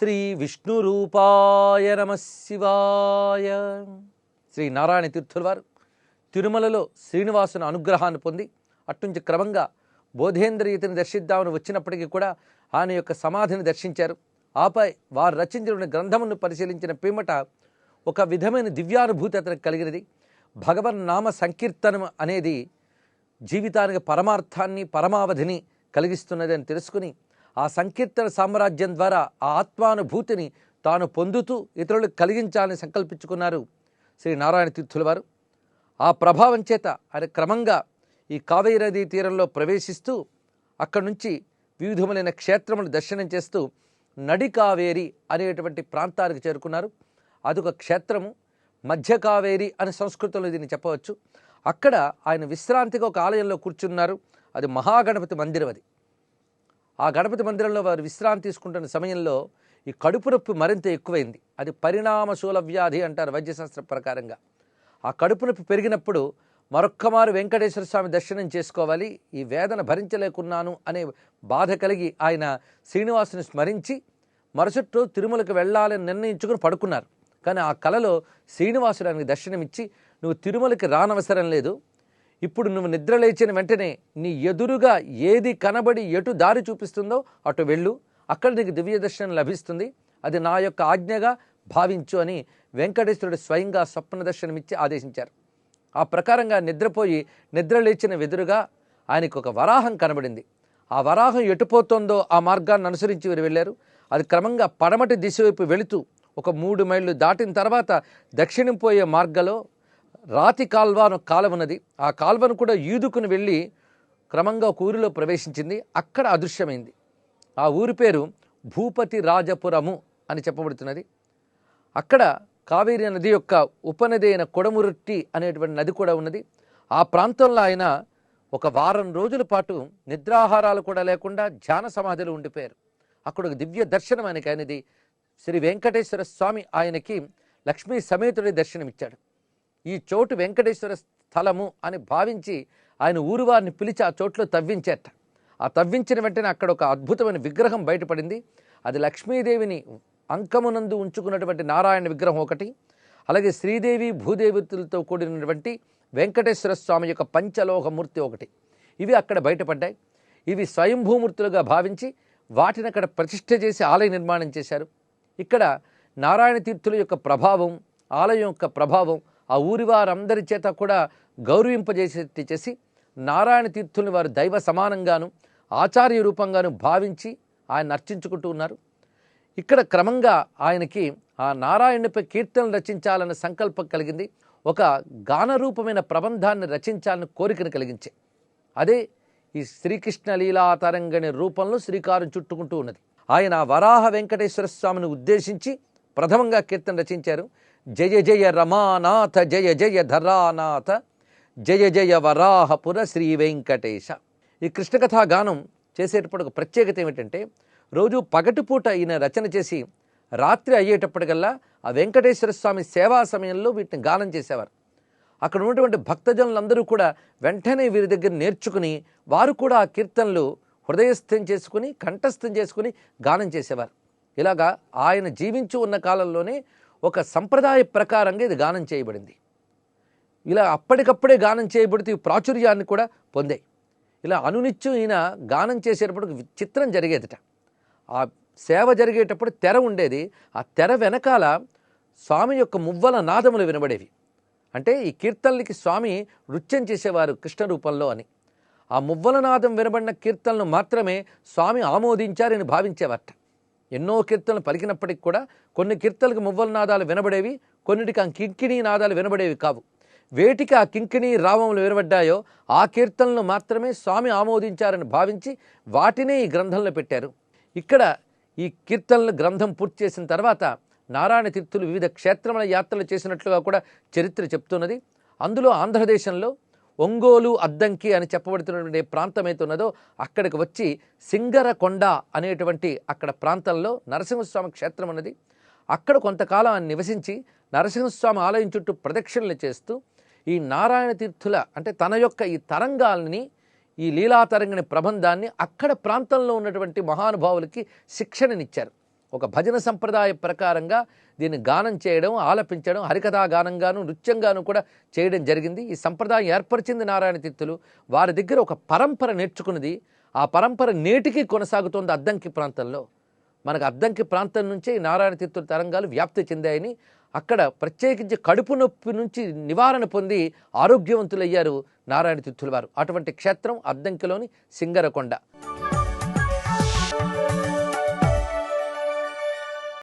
శ్రీ విష్ణు రూపాయ నమ శివాయ. శ్రీ నారాయణ తీర్థుల వారు తిరుమలలో శ్రీనివాసుని అనుగ్రహాన్ని పొంది అట్నుంచి క్రమంగా బోధేంద్రియతని దర్శిద్దామని వచ్చినప్పటికీ కూడా ఆయన యొక్క సమాధిని దర్శించారు. ఆపై వారు రచించిన గ్రంథమును పరిశీలించిన పిమ్మట ఒక విధమైన దివ్యానుభూతి అతనికి కలిగినది. భగవన్ నామ సంకీర్తనం అనేది జీవితానికి పరమార్థాన్ని పరమావధిని కలిగిస్తున్నది అని తెలుసుకుని ఆ సంకీర్తన సామ్రాజ్యం ద్వారా ఆ ఆత్మానుభూతిని తాను పొందుతూ ఇతరులకు కలిగించాలని సంకల్పించుకున్నారు శ్రీ నారాయణ తీర్థుల వారు. ఆ ప్రభావం చేత ఆయన క్రమంగా ఈ కావేరీ నదీ తీరంలో ప్రవేశిస్తూ అక్కడి నుంచి వివిధములైన క్షేత్రములు దర్శనం చేస్తూ నడి కావేరి అనేటువంటి ప్రాంతానికి చేరుకున్నారు. అదొక క్షేత్రము మధ్య కావేరి అని సంస్కృతంలో దీన్ని చెప్పవచ్చు. అక్కడ ఆయన విశ్రాంతిగా ఒక ఆలయంలో కూర్చున్నారు. అది మహాగణపతి మందిరం అది ఆ గణపతి మందిరంలో వారు విశ్రాంతి తీసుకుంటున్న సమయంలో ఈ కడుపు నొప్పి మరింత ఎక్కువైంది. అది పరిణామశూల వ్యాధి అంటారు వైద్యశాస్త్ర ప్రకారంగా. ఆ కడుపు నొప్పి పెరిగినప్పుడు మరొక్కమారు వెంకటేశ్వర స్వామి దర్శనం చేసుకోవాలి ఈ వేదన భరించలేకున్నాను అనే బాధ కలిగి ఆయన శ్రీనివాసుని స్మరించి మరుసటి రోజు తిరుమలకు వెళ్ళాలని నిర్ణయించుకుని పడుకున్నారు. కానీ ఆ కలలో శ్రీనివాసుడు ఆయనకి దర్శనమిచ్చి నువ్వు తిరుమలకి రానవసరం లేదు ఇప్పుడు నువ్వు నిద్ర లేచిన వెంటనే నీ ఎదురుగా ఏది కనబడి ఎటు దారి చూపిస్తుందో అటు వెళ్ళు. అక్కడ నీకు దివ్య దర్శనం లభిస్తుంది. అది నా యొక్క ఆజ్ఞగా భావించు అని వెంకటేశ్వరుడు స్వయంగా స్వప్న దర్శనమిచ్చి ఆదేశించారు. ఆ ప్రకారంగా నిద్రపోయి నిద్ర లేచిన వెదురుగా ఆయనకు ఒక వరాహం కనబడింది. ఆ వరాహం ఎటుపోతుందో ఆ మార్గాన్ని అనుసరించి వీరు వెళ్ళారు. అది క్రమంగా పడమటి దిశ వైపు వెళుతూ ఒక మూడు మైళ్ళు దాటిన తర్వాత దక్షిణం పోయే మార్గంలో రాతి కాల్వ అని ఒక కాలువ ఉన్నది. ఆ కాల్వను కూడా ఈదుకుని వెళ్ళి క్రమంగా ఒక ఊరిలో ప్రవేశించింది. అక్కడ అదృశ్యమైంది. ఆ ఊరి పేరు భూపతి రాజపురము అని చెప్పబడుతున్నది. అక్కడ కావేరీ నది యొక్క ఉపనది అయిన కొడమురొట్టి అనేటువంటి నది కూడా ఉన్నది. ఆ ప్రాంతంలో ఆయన ఒక వారం రోజుల పాటు నిద్రాహారాలు కూడా లేకుండా ధ్యాన సమాధిలో ఉండిపోయారు. అక్కడ ఒక దివ్య దర్శనం ఆయనకి అయినది. శ్రీ వెంకటేశ్వర స్వామి ఆయనకి లక్ష్మీ సమేతుడి దర్శనమిచ్చాడు. ఈ చోటు వెంకటేశ్వర స్థలము అని భావించి ఆయన ఊరు వారిని పిలిచి ఆ చోట్లో తవ్వించేట. ఆ తవ్వించిన వెంటనే అక్కడ ఒక అద్భుతమైన విగ్రహం బయటపడింది. అది లక్ష్మీదేవిని అంకమునందు ఉంచుకున్నటువంటి నారాయణ విగ్రహం ఒకటి అలాగే శ్రీదేవి భూదేవితులతో కూడినటువంటి వెంకటేశ్వర స్వామి యొక్క పంచలోహమూర్తి ఒకటి. ఇవి అక్కడ బయటపడ్డాయి. ఇవి స్వయంభూమూర్తులుగా భావించి వాటిని అక్కడ ప్రతిష్ఠ చేసి ఆలయ నిర్మాణం చేశారు. ఇక్కడ నారాయణ తీర్థుల యొక్క ప్రభావం ఆలయం యొక్క ప్రభావం ఆ ఊరి వారందరి చేత కూడా గౌరవింపజేసేట్టు చేసి నారాయణ తీర్థుల్ని వారు దైవ సమానంగాను ఆచార్య రూపంగాను భావించి ఆయన అర్చించుకుంటూ ఉన్నారు. ఇక్కడ క్రమంగా ఆయనకి ఆ నారాయణునిపై కీర్తనలు రచించాలన్న సంకల్పం కలిగింది. ఒక గానరూపమైన ప్రబంధాన్ని రచించాలని కోరికను కలిగించే. అదే ఈ శ్రీకృష్ణ లీలా తరంగణి రూపంలో శ్రీకారం చుట్టుకుంటూ ఉన్నది. ఆయన వరాహ వెంకటేశ్వర స్వామిని ఉద్దేశించి ప్రథమంగా కీర్తన రచించారు. జయ జయ రమానాథ జయ జయ ధరానాథ జయ జయ వరాహపుర శ్రీ వెంకటేశ. ఈ కృష్ణకథా గానం చేసేటప్పుడు ఒక ప్రత్యేకత ఏమిటంటే రోజు పగటిపూట ఈయన రచన చేసి రాత్రి అయ్యేటప్పటికల్లా ఆ వెంకటేశ్వర స్వామి సేవా సమయంలో వీటిని గానం చేసేవారు. అక్కడ ఉన్నటువంటి భక్తజనులందరూ కూడా వెంటనే వీరి దగ్గర నేర్చుకుని వారు కూడా ఆ కీర్తనలు హృదయస్థం చేసుకుని కంఠస్థం చేసుకుని గానం చేసేవారు. ఇలాగా ఆయన జీవించి ఉన్న కాలంలోనే ఒక సంప్రదాయ ప్రకారంగా ఇది గానం చేయబడింది. ఇలా అప్పటికప్పుడే గానం చేయబడితే ప్రాచుర్యాన్ని కూడా పొందాయి. ఇలా అనునిత్యం ఈయన గానం చేసేటప్పుడు చిత్రం జరిగేదిట. ఆ సేవ జరిగేటప్పుడు తెర ఉండేది. ఆ తెర వెనకాల స్వామి యొక్క మువ్వల నాదములు వినబడేవి. అంటే ఈ కీర్తనలకి స్వామి నృత్యం చేసేవారు కృష్ణ రూపంలో అని. ఆ మువ్వల నాదం వినబడిన కీర్తనలు మాత్రమే స్వామి ఆమోదించారని భావించేవారట. ఎన్నో కీర్తనలు పలికినప్పటికి కూడా కొన్ని కీర్తనలకు మువ్వల నాదాలు వినబడేవి కొన్నిటికి ఆ కింకిణీ నాదాలు వినబడేవి కావు. వేటికి ఆ కింకిణీ రావములు వినబడ్డాయో ఆ కీర్తనలు మాత్రమే స్వామి ఆమోదించారని భావించి వాటినే ఈ గ్రంథంలో పెట్టారు. ఇక్కడ ఈ కీర్తనలు గ్రంథం పూర్తి చేసిన తర్వాత నారాయణ తీర్థులు వివిధ క్షేత్రముల యాత్రలు చేసినట్లుగా కూడా చరిత్ర చెప్తున్నది. అందులో ఆంధ్రదేశంలో ఒంగోలు అద్దంకి అని చెప్పబడుతున్నటువంటి ప్రాంతం అయితే ఉన్నదో అక్కడికి వచ్చి సింగరకొండ అనేటువంటి అక్కడ ప్రాంతంలో నరసింహస్వామి క్షేత్రం ఉన్నది. అక్కడ కొంతకాలం ఆయన నివసించి నరసింహస్వామి ఆలయం చుట్టూ ప్రదక్షిణలు చేస్తూ ఈ నారాయణ తీర్థుల అంటే తన యొక్క ఈ తరంగాల్ని ఈ లీలాతరంగిణి ప్రబంధాన్ని అక్కడ ప్రాంతంలో ఉన్నటువంటి మహానుభావులకి శిక్షణనిచ్చారు. ఒక భజన సంప్రదాయ ప్రకారంగా దీన్ని గానం చేయడం ఆలపించడం హరికథా గానంగాను నృత్యంగాను కూడా చేయడం జరిగింది. ఈ సంప్రదాయం ఏర్పరిచింది నారాయణ తిత్తులు. వారి దగ్గర ఒక పరంపర నేర్చుకున్నది. ఆ పరంపర నేటికి కొనసాగుతోంది అద్దంకి ప్రాంతంలో. మనకు అద్దంకి ప్రాంతం నుంచే ఈ నారాయణ తిత్తుల తరంగాలు వ్యాప్తి చెందాయని అక్కడ ప్రత్యేకించి కడుపు నొప్పి నుంచి నివారణ పొంది ఆరోగ్యవంతులయ్యారు నారాయణ తిత్తుల వారు. అటువంటి క్షేత్రం అద్దంకిలోని సింగరకొండ.